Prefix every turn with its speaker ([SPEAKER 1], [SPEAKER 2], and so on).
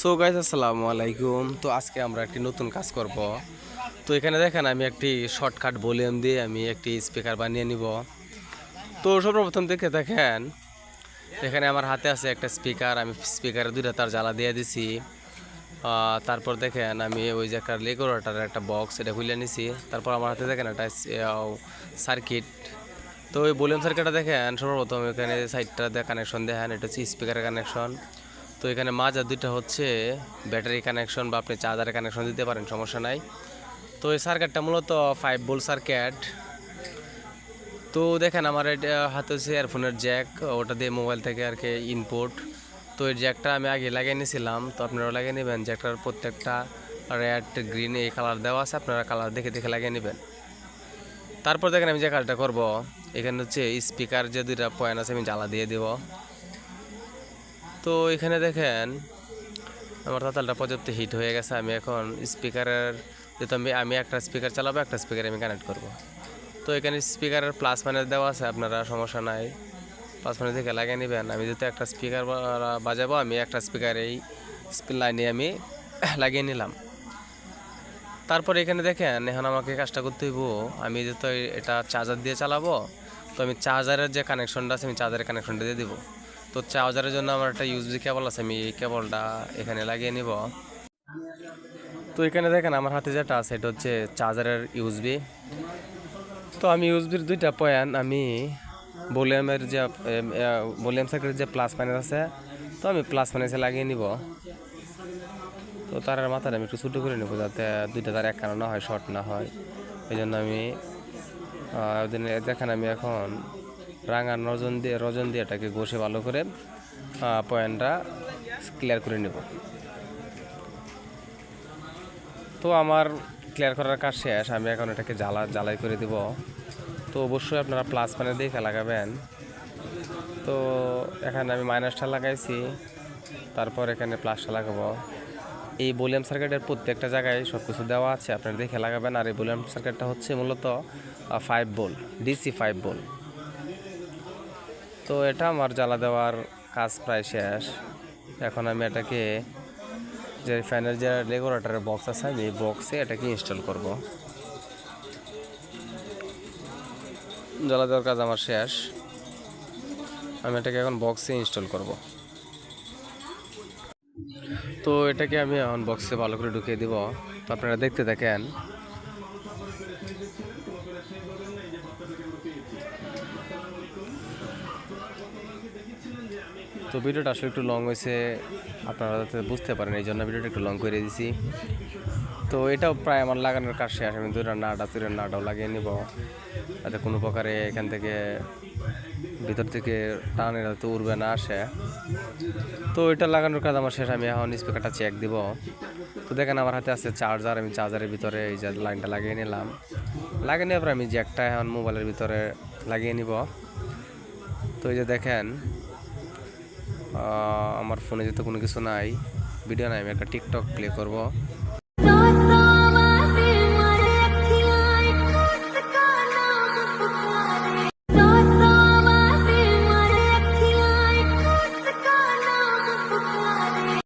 [SPEAKER 1] So guys আসসালামু আলাইকুম। তো আজকে আমরা একটি নতুন কাজ করব। তো এখানে দেখেন, আমি একটি শর্টকাট ভলিউম দিয়ে আমি একটি স্পিকার বানিয়ে নিব। তো সর্বপ্রথম দেখে দেখেন, এখানে আমার হাতে আছে একটা স্পিকার আমি স্পিকারে দুইটা তার জ্বালা দিয়ে দিছি। তারপর দেখেন, আমি ওই যে একটা লেগোরাটার একটা বক্স এটা খুলে নিছি। তারপর আমার হাতে দেখেন একটা সার্কিট তো ওই ভলিউম সার্কিটটা দেখেন, সর্বপ্রথম এখানে সাইডটা কানেকশন দেখেন, এটা হচ্ছে স্পিকারের কানেকশন তো এখানে মাজা দুইটা হচ্ছে, ব্যাটারি কানেকশন বা আপনি চার্জারের কানেকশন দিতে পারেন, সমস্যা নাই। তো এই সার্কিটটা মূলত ফাইভ বোল সার্কেট তো দেখেন আমার এটা হাতে হচ্ছে ইয়ারফোনের জ্যাক ওটা দিয়ে মোবাইল থেকে আর কি ইনপুট তো এই জ্যাকটা আমি আগে লাগিয়ে নিয়েছিলাম, তো আপনারা লাগিয়ে নেবেন। জ্যাকটার প্রত্যেকটা রেড গ্রিন এই কালার দেওয়া আছে, আপনারা কালার দেখে দেখে লাগিয়ে নেবেন। তারপর দেখেন আমি যে কাজটা করব, এখানে হচ্ছে স্পিকার যে দুইটা পয়েন্ট আছে, আমি জ্বালা দিয়ে দেবো। তো এখানে দেখেন, আমার তাতালটা পর্যাপ্ত হিট হয়ে গেছে। আমি এখন স্পিকারের, যেহেতু আমি আমি একটা স্পিকার চালাবো, একটা স্পিকার আমি কানেক্ট করব। তো এখানে স্পিকারের প্লাস মাইনাস দেওয়া আছে, আপনারা সমস্যা নাই। প্লাস মাইনাস থেকে লাগিয়ে নেবেন। আমি যেহেতু একটা স্পিকার বাজাবো, আমি একটা স্পিকার এই লাইনে আমি লাগিয়ে নিলাম। তারপর এখানে দেখেন, এখন আমাকে কাজটা করতে হইব। আমি যেহেতু এটা চার্জার দিয়ে চালাবো, তো আমি চার্জারের যে কানেকশনটা আছে, আমি চার্জারের কানেকশনটা দিয়ে দিব। তো চার্জারের জন্য আমার একটা ইউজবি কেবল আছে, আমি এই কেবলটা এখানে লাগিয়ে নিব। তো এখানে দেখেন আমার হাতে যেটা আছে, এটা হচ্ছে চার্জারের ইউজবি তো আমি ইউজবির দুইটা পয়েন্ট আমি ভলিউমের যে ভলিউম সার্কিটের যে প্লাস মাইনাস আছে, তো আমি প্লাস মাইনাসে লাগিয়ে নিব। তো তার মাথাটা আমি একটু ছোটো করে নেব যাতে দুইটা তার এক না হয় শর্ট না হয়। এই জন্য আমি দেখেন আমি এখন রাঙা রজন দিয়ে রজন দিয়ে এটাকে ঘষে ভালো করে পয়েন্টটা ক্লিয়ার করে নেব। তো আমার ক্লিয়ার করার কাজ শেষ, আমি এখন এটাকে জ্বালা, জ্বালাই করে দেব। তো অবশ্যই আপনারা প্লাস মানে দেখে লাগাবেন তো এখানে আমি মাইনাসটা লাগাইছি, তারপর এখানে প্লাসটা লাগাবো। এই ভলিউম সার্কিটের প্রত্যেকটা জায়গায় সব কিছু দেওয়া আছে, আপনারা দেখে লাগাবেন আর এই ভলিউম সার্কিটটা হচ্ছে মূলত ফাইভ বোল ডিসি ফাইভ বোল তো এটা আমার জ্বালা দেওয়ার কাজ প্রায় শেষ। এখন আমি এটাকে যে ফ্যানের যে রেগুলেটরের বক্স আছে, আমি বক্সে এটাকে ইনস্টল করব। জ্বালা দেওয়ার কাজ আমার শেষ। আমি এটাকে এখন বক্সে ইনস্টল করব। তো এটাকে আমি এখন বক্সে ভালো করে ঢুকিয়ে দিব। তো আপনারা দেখতে দেখেন তো ভিডিওটা আসলে একটু লং হয়েছে, আপনারা যাতে বুঝতে পারেন, এই জন্য ভিডিওটা একটু লং করে দিছি তো এটাও প্রায় আমার লাগানোর কাজ শেষ, আমি দুইটা নাটা তুলের নাটাও লাগিয়ে নিব। যাতে কোনো প্রকারে এখান থেকে ভিতর থেকে টান টানে যাতে উড়বে না আসে। তো এটা লাগানোর কাজ আমার শেষ, আমি এখন স্পিকারটা চেক দিব। তো দেখেন আমার হাতে আছে চার্জার আমি চার্জারের ভিতরে এই যে লাইনটা লাগিয়ে নিলাম। লাগিয়ে নেওয়ার পর আমি জ্যাকটা এখন মোবাইলের ভিতরে লাগিয়ে নিব। তো এই যে দেখেন আমার ফোনে যেহেতু কোনো কিছু নাই ভিডিও নাই আমি একটা টিকটক প্লে করব।